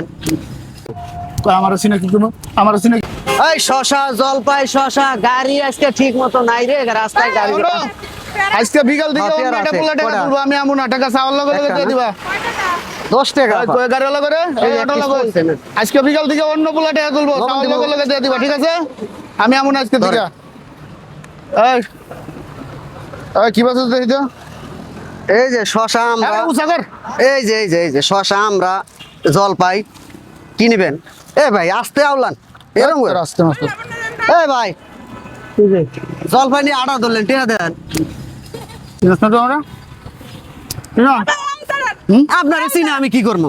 দেন। আমার সিনে কি তুমি আমার সিনে এই শশা জলপাই শশা গাড়ি আজকে ঠিক মতো নাই রে রাস্তায় গাড়ি আজকে বিকাল দিকে আছে, পোলা টাকা তুলবো আমি এমন টাকা চাওয়ার লগে লগে দিয়ে দিবা। দশ টাকা। কয় গাড়ি লগে রে এই অটো লগে। আজকে বিকাল দিকে অন্য পোলা টাকা তুলবো চাওয়ার লগে লগে দিয়ে দিবা ঠিক আছে? আমি এমন আজকে। দিকা এই কি বাস দেখি তো এই যে শশা আমরা উঁচা কর এই যে এই যে এই যে শশা আমরা জলপাই কি নিবেন? এ ভাই আস্তে আওলান এরকম করে। আস্তে আস্তে এই ভাই জলপাই নিয়ে আটা ধরলেন টেনে দেন। আপনার চিনে আমি কি করব?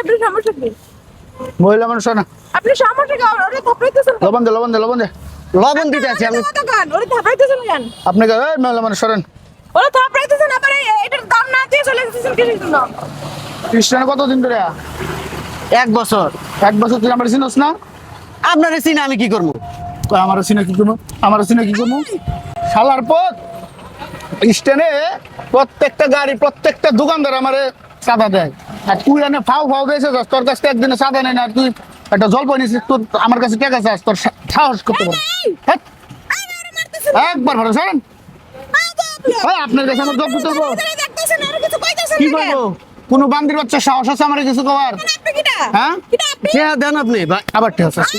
আপনি মহিলা মানুষ না। আপনি সমস্যা লবণ দে লবণ দে লবণ দে। লবণ দিতে আছি আপনি ওরে থাপড়াইতেছেন কেন? আপনি মহিলা মানুষ সরেন। ওরে থাপড়াইতেছেন আবার এটার দাম না দিয়ে চলে গেছেন কিসের জন্য? খ্রিস্টান কতদিন ধরে? এক বছর। এক বছর তুই আমার চিনোস না? আপনার চিনে আমি কি করব? আমার সিনে কি করব? আমার সিনে কি করব? শালার পথ স্ট্যান্ডে প্রত্যেকটা গাড়ি প্রত্যেকটা দোকানদার আমারে চাঁদা দেয়। আর তুই এনে ফাও ফাও যাস তোর কাছ থেকে একদিনে চাঁদা নেই না। তুই একটা জল পাই নিছিস তোর আমার কাছে টাকা চাস তোর সাহস করতে পারো হ্যাঁ? একবার ভালো শোনেন আপনার কাছে আমার জব করতে পারব। দেখতেছেন আর কিছু কইতেছেন কি করব? কোনো বান্দির বাচ্চা সাহস আছে আমার কিছু কবার হ্যাঁ দেন আপনি আবার আছে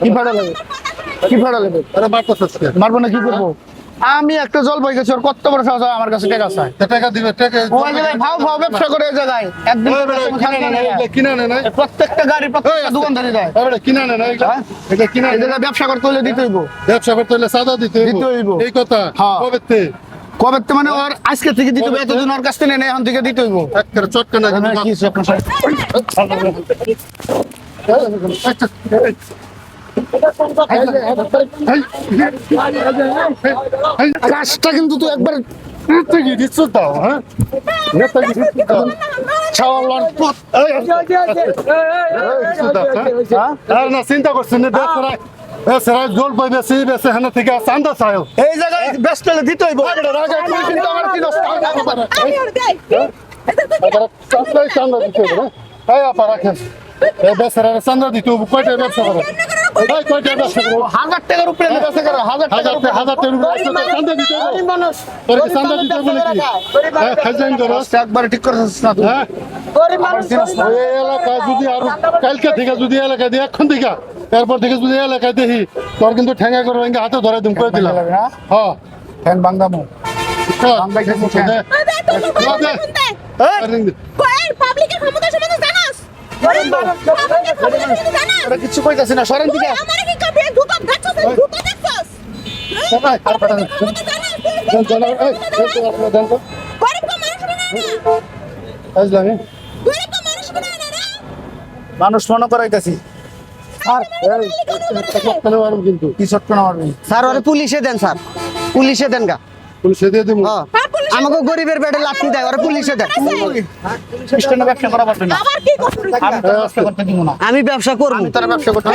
কি মারবো না কি করব আমি একটা জল বই গেছি ওর কত বড় সাহস হয় আমার কাছে টাকা চাই ওই জায়গায় ভাও ভাও ব্যবসা করে ওই জায়গায় একদিন খালি না। প্রত্যেকটা গাড়ি প্রত্যেকটা দোকানদারি দেয় এই জায়গায় ব্যবসা করতে হলে দিতে হইব ব্যবসা করতে হলে সাদা দিতে হইব। দিতে হইব। এই কথা হ্যাঁ। কবে? কবে মানে ওর আজকে থেকে দিতে হইব এতদিন ওর কাছ থেকে নেই এখন থেকে দিতে হইব একেবারে চটকা না কি আপনার? কাজটা কিন্তু তুই একবার দিচ্ছ তাও, হ্যাঁ? হ্যাঁ? আর না চিন্তা করছেন রায় জল পাই বেশি বেশি হেনা থেকে চান্দা চায় এই জায়গায় ব্যস্ত হলে দিতে হইব তুই কিন্তু আমার কি নষ্ট আমি ওরে দেই চান্দাই চান্দা দিতে হবে না আপা রাখেন রায় চান্দা দিতে কয়টা ব্যবসা করে কয়টা ব্যবসা করে হাজার টাকার উপরে ব্যবসা করো হাজার হাজার হাজার টাকার উপরে চান্দা দিতে চান্দা দিতে নাকি হ্যাঁ তো রস একবার ঠিক করছিস না হ্যাঁ ওই এলাকায় যদি আরও কালকে থেকে যদি এলাকায় দিয়ে এখন থেকে এরপর থেকে যদি এলাকায় দেখি তোর কিন্তু ঠেঙ্গা করে হাতে ধরে দিম করে দিলাম হ্যাঁ হ্যাঁ ফ্যান বান্দামো চল। ওরা কিছু কইতাছি না সরেন দিকে আমারে কি করবি জুতা দেখছস? জুতা দেখছস সবাই, আর পাঠান। ক্ষমতা জানাস দেন, দেন, এই, তো, আপনারা দেন তো। গরিব কো মানুষ বানায় না আসলাম, এই। কো মানুষ বানায় না রে মানুষ মনে করাইতাছি। এই, কিন্তু। কি ছোট্ট মারবি স্যার ওরে পুলিশে দেন স্যার। পুলিশে দেন গা। পুলিশে দিয়ে দিব হ্যাঁ। আমাকে গরিবের পেটে লাঠি দেয় ওরে পুলিশে ব্যবসা করা পারবে না করছিস আমি ব্যবসা করতে দিব ব্যবসা করব আমি তোর ব্যবসা করতে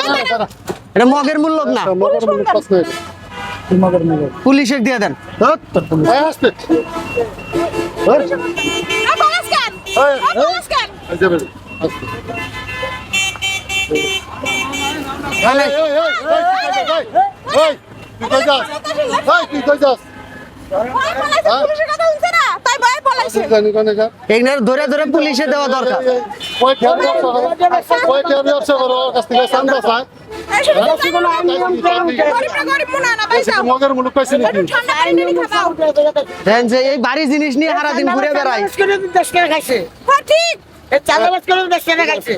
এটা মগের মূল্য না মগের মূল্য প্রশ্ন এটা। তুই মগের মগের পুলিশে দিয়ে দেন তুই কই যাস? তুই কই যাস? এগুলো ধরে ধরে পুলিশে দেওয়া দরকার। এই, হয় নিয়ে দেন বাড়ি জিনিস নিয়ে সারাদিন ঘুরে বেড়াই হ্যাঁ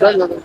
যাই যাবে।